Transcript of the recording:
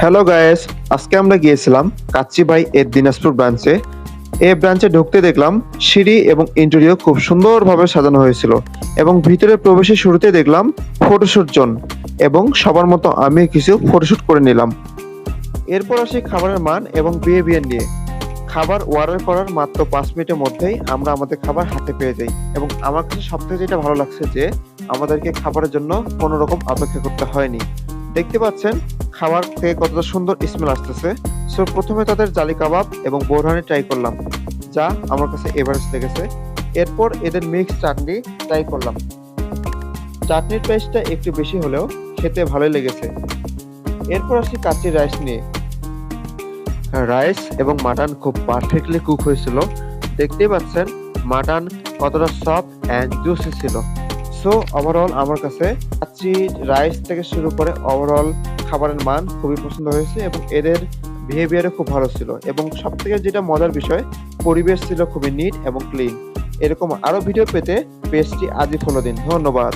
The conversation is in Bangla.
হ্যালো গায়েস আজকে আমরা গিয়েছিলাম কাচ্চি বাই এর দিনাজপুর ব্রাঞ্চে এই ব্রাঞ্চে ঢুকতে দেখলাম সিঁড়ি এবং ইন্টেরিয়র খুব সুন্দরভাবে সাজানো হয়েছিল এবং ভিতরে প্রবেশের শুরুতে দেখলাম ফটোশুট জোন এবং সবার মতো আমি কিছু ফটোশুট করে নিলাম। এরপর আসি খাবারের মান এবং বিহেভিয়ার নিয়ে। খাবার অর্ডার করার মাত্র পাঁচ মিনিটের মধ্যেই আমরা আমাদের খাবার হাতে পেয়ে যাই এবং আমার কাছে সবথেকে যেটা ভালো লাগছে যে আমাদেরকে খাবারের জন্য কোনো রকম অপেক্ষা করতে হয়নি। দেখতে পাচ্ছেন খাবার থেকে কতটা সুন্দর স্মেল আসতেছে। সো প্রথমে তাদের জালি কাবাব এবং বোরহানি ট্রাই করলাম। যা আমার কাছে এভারেস্ট লেগেছে। এরপর এদের মিক্স চাটনি ট্রাই করলাম। চাটনির প্রাইসটা একটু বেশি হলেও খেতে ভালোই লেগেছে। এরপর আসি কাচ্চি রাইস নিয়ে। রাইস এবং মাটন খুব পারফেক্টলি কুক হয়েছিল। দেখতেই পাচ্ছেন মাটন কতটা সফট অ্যান্ড জুসি ছিল। সো ওভারঅল আমার কাছে কাচ্চি রাইস থেকে শুরু করে ওভারঅল খাবারের মান খুবই পছন্দ হয়েছে এবং এদের বিহেভিয়ারও খুব ভালো ছিল এবং সব থেকে যেটা মজার বিষয়, পরিবেশ ছিল খুবই নিট এবং ক্লিন এরকম আরও ভিডিও পেতে পেজটি আজই ফলো দিন। ধন্যবাদ।